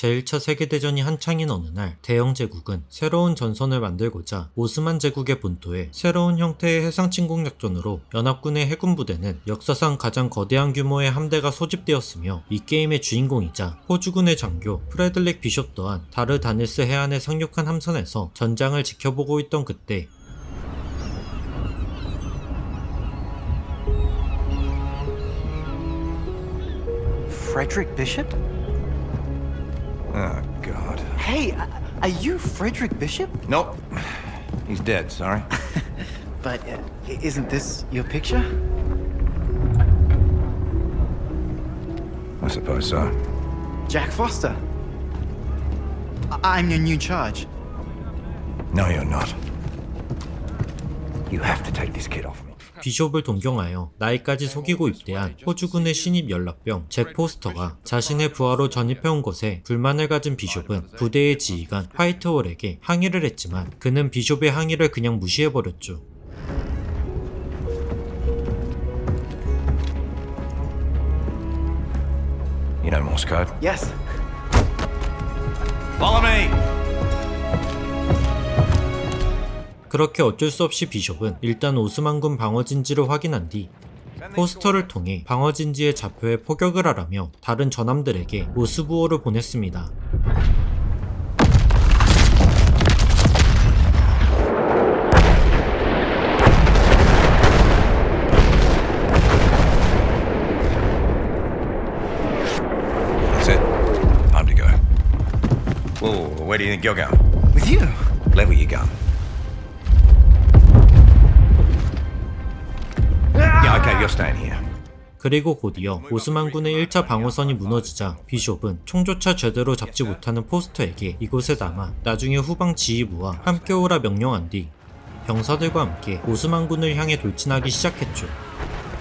제1차 세계대전이 한창인 어느 날 대영 제국은 새로운 전선을 만들고자 오스만 제국의 본토에 새로운 형태의 해상 침공 작전으로 연합군의 해군 부대는 역사상 가장 거대한 규모의 함대가 소집되었으며 이 게임의 주인공이자 호주군의 장교 프레들릭 비숍 또한 다르 다닐스 해안에 상륙한 함선에서 전장을 지켜보고 있던 그때 Frederick Bishop? Oh, God. Hey, uh, are you Frederick Bishop? Nope. He's dead, sorry. But uh, isn't this your picture? I suppose so. Jack Foster. I- I'm your new charge. No, you're not. You have to take this kid off me. 비숍을 동경하여 나이까지 속이고 입대한 호주군의 신입 연락병 잭 포스터가 자신의 부하로 전입해온 것에 불만을 가진 비숍은 부대의 지휘관 화이트홀에게 항의를 했지만 그는 비숍의 항의를 그냥 무시해버렸죠. You know Morse code? Yes. Follow me! 그렇게 어쩔 수 없이 비숍은 일단 오스만군 방어진지를 확인한 뒤 포스터를 통해 방어진지의 좌표에 포격을 하라며 다른 전함들에게 오스부호를 보냈습니다. Where do you think you're going? With you. Level your gun. 그리고 곧이어 오스만 군의 1차 방어선이 무너지자 비숍은 총조차 제대로 잡지 못하는 포스터에게 이곳에 남아 나중에 후방 지휘부와 함께 오라 명령한 뒤 병사들과 함께 오스만 군을 향해 돌진하기 시작했죠.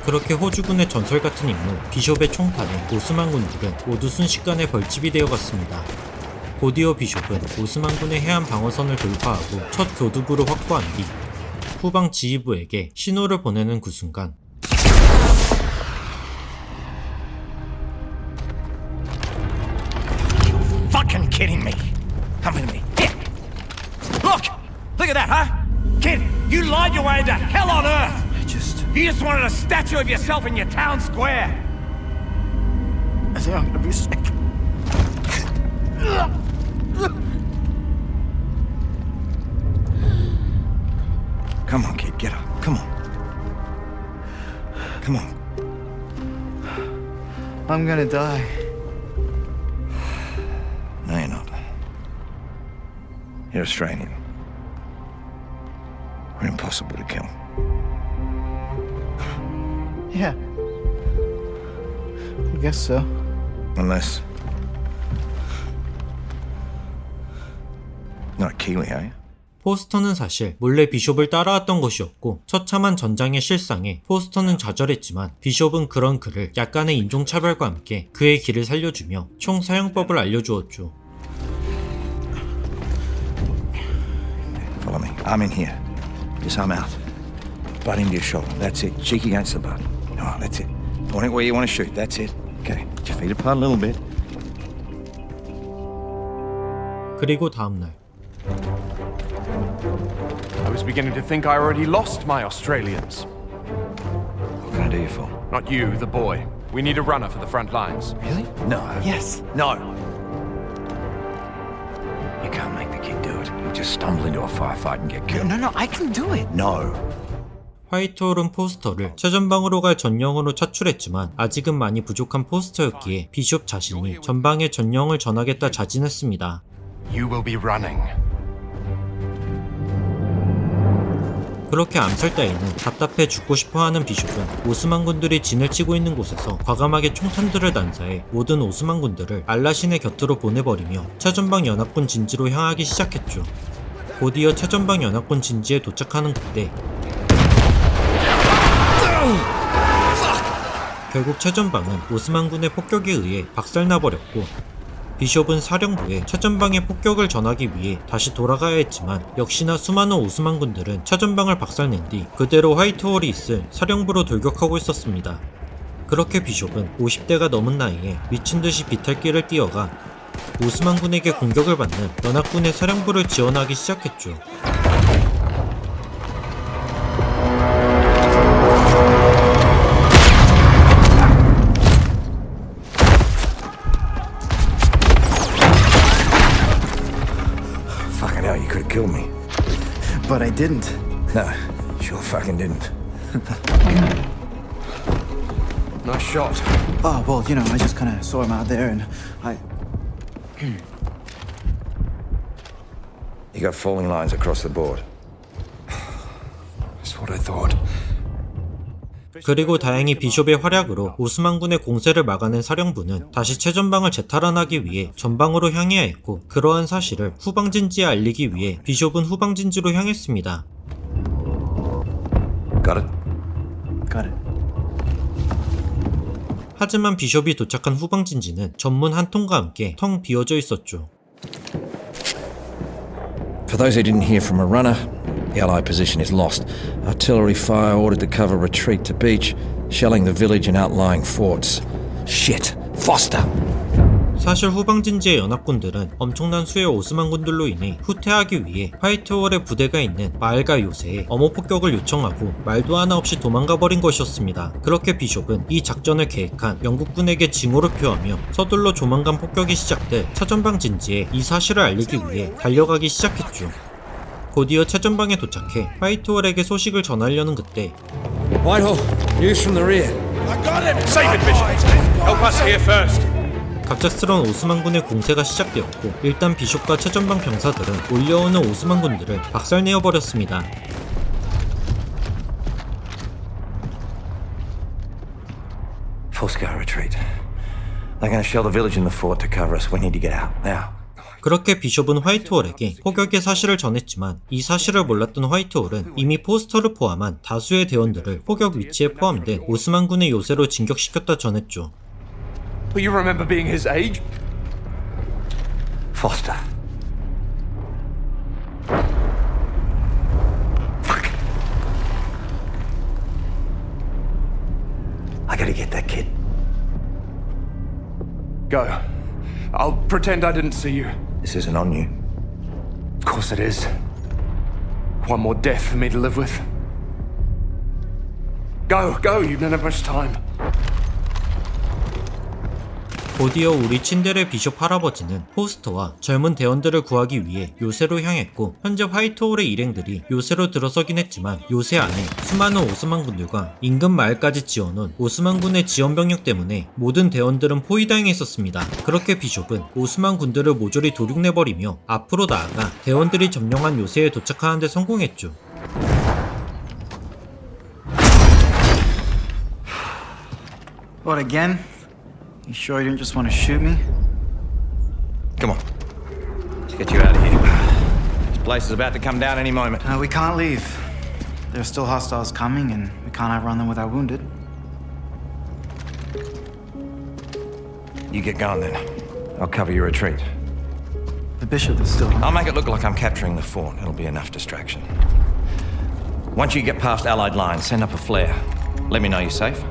그렇게 호주군의 전설 같은 임무 비숍의 총탄에 오스만 군들은 모두 순식간에 벌집이 되어갔습니다. 곧이어 비숍은 오스만 군의 해안 방어선을 돌파하고 첫 교두부를 확보한 뒤 후방 지휘부에게 신호를 보내는 그 순간 Look at that, huh? Kid, you lied your way into hell on earth! I just. You just wanted a statue of yourself in your town square! I think I'm gonna be sick. Come on, kid, get up. Come on. Come on. I'm gonna die. No, you're not. You're Australian. Impossible to kill. Yeah. I guess so. Unless. Not a Kiwi, are you? 포스터는 사실 몰래 비숍을 따라왔던 것이었고 처참한 전장의 실상에 포스터는 좌절했지만 비숍은 그런 그를 약간의 인종차별과 함께 그의 길을 살려주며 총 사용법을 알려주었죠. Follow me. I'm in here. Disarm out. Butt into your shoulder. That's it. Cheek against the butt. All right, that's it. Point it where you want to shoot. That's it. Okay. Put your feet apart a little bit. 그리고 다음날 I was beginning to think I already lost my Australians. What can I do you for? Not you, the boy. We need a runner for the front lines. Really? No. Yes. No. Just stumble into a firefight and get No, killed. no, no. I can do it. No. 화이트홀은 포스터를 최전방으로 갈 전령으로 차출했지만 아직은 많이 부족한 포스터였기에 비숍 자신이 전방에 전령을 전하겠다 자진했습니다. You will be running. 그렇게 암살 따위는 답답해 죽고 싶어하는 비숍은 오스만 군들이 진을 치고 있는 곳에서 과감하게 총탄들을 난사해 모든 오스만 군들을 알라신의 곁으로 보내버리며 최전방 연합군 진지로 향하기 시작했죠. 곧이어 최전방 연합군 진지에 도착하는 그때 결국 최전방은 오스만군의 폭격에 의해 박살나버렸고 비숍은 사령부에 최전방에 폭격을 전하기 위해 다시 돌아가야 했지만 역시나 수많은 오스만군들은 최전방을 박살낸 뒤 그대로 화이트홀이 있을 사령부로 돌격하고 있었습니다. 그렇게 비숍은 50대가 넘은 나이에 미친 듯이 비탈길을 뛰어가 오스만 군에게 공격을 받는 연합군의 사령부를 지원하기 시작했죠. Fucking hell, you could have killed me. But I didn't. No, sure fucking didn't. Nice shot. Oh, well, you know, I just kind of saw him out there and I. You got falling lines across the board. That's what I thought. 그리고 다행히 비숍의 활약으로 오스만군의 공세를 막아낸 사령부는 다시 최전방을 재탈환하기 위해 전방으로 향해야 했고 그러한 사실을 후방진지에 알리기 위해 비숍은 후방진지로 향했습니다. Got it? Got it. 하지만 비숍이 도착한 후방진지는 전문 한 통과 함께 텅 비어져 있었죠. For those who didn't hear from a runner, the Allied position is lost. Artillery fire ordered to cover retreat to beach, shelling the village and outlying forts. Shit! Foster! 사실 후방진지의 연합군들은 엄청난 수의 오스만군들로 인해 후퇴하기 위해 화이트월의 부대가 있는 마을과 요새에 엄호 폭격을 요청하고 말도 하나 없이 도망가 버린 것이었습니다. 그렇게 비숍은 이 작전을 계획한 영국군에게 징후를 표하며 서둘러 조만간 폭격이 시작될 차전방 진지에 이 사실을 알리기 위해 달려가기 시작했죠. 곧이어 차전방에 도착해 화이트월에게 소식을 전하려는 그때 Whitehall, news from the rear. Save it, Bishop! Help us here first! 갑작스러운 오스만군의 공세가 시작되었고 일단 비숍과 최전방 병사들은 몰려오는 오스만군들을 박살내어 버렸습니다. 그렇게 비숍은 화이트홀에게 포격의 사실을 전했지만 이 사실을 몰랐던 화이트홀은 이미 포스터를 포함한 다수의 대원들을 포격 위치에 포함된 오스만군의 요새로 진격시켰다 전했죠. But you remember being his age? Foster. Fuck. I gotta get that kid. Go. I'll pretend I didn't see you. This isn't on you. Of course it is. One more death for me to live with. Go, go, you don't have much time. 곧이어 우리 친데레 비숍 할아버지는 포스터와 젊은 대원들을 구하기 위해 요새로 향했고 현재 화이트홀의 일행들이 요새로 들어서긴 했지만 요새 안에 수많은 오스만군들과 인근 마을까지 지어놓은 오스만군의 지원 병력 때문에 모든 대원들은 포위당해 있었습니다. 그렇게 비숍은 오스만군들을 모조리 도륙내버리며 앞으로 나아가 대원들이 점령한 요새에 도착하는 데 성공했죠. What? You sure you didn't just want to shoot me? Come on. Let's get you out of here. This place is about to come down any moment. Uh, we can't leave. There are still hostiles coming, and we can't outrun them with our wounded. You get going then. I'll cover your retreat. The bishop is still. I'll make it look like I'm capturing the fort. It'll be enough distraction. Once you get past Allied lines, send up a flare. Let me know you're safe.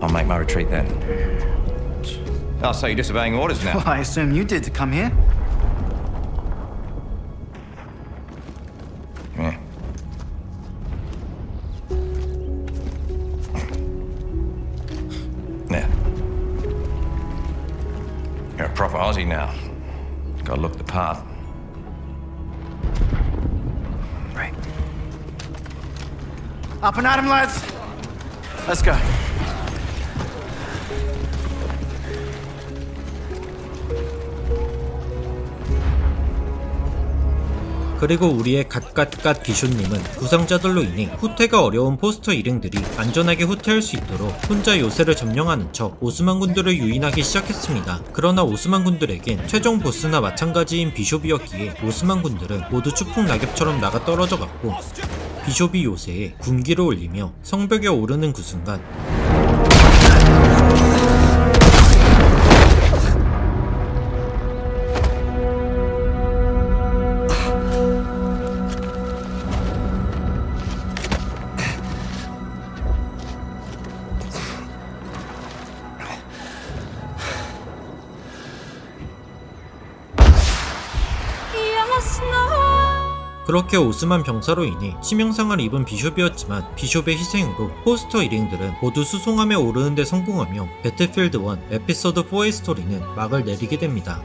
I'll make my retreat then. Oh, so you're disobeying orders now? Well, I assume you did to come here. Yeah. Yeah. You're a proper Aussie now. Gotta look the part. Right. Up and at him, lads! Let's go. 그리고 우리의 갓갓갓 비쇼님은 부상자들로 인해 후퇴가 어려운 포스터 일행들이 안전하게 후퇴할 수 있도록 혼자 요새를 점령하는 척 오스만 군들을 유인하기 시작했습니다. 그러나 오스만 군들에겐 최종 보스나 마찬가지인 비숍이었기에 오스만 군들은 모두 추풍 낙엽처럼 나가 떨어져 갔고 비숍이 요새에 군기를 올리며 성벽에 오르는 그 순간 그렇게 오스만 병사로 인해 치명상을 입은 비숍이었지만 비숍의 희생으로 포스터 일행들은 모두 수송함에 오르는데 성공하며 배틀필드 1 에피소드 4의 스토리는 막을 내리게 됩니다.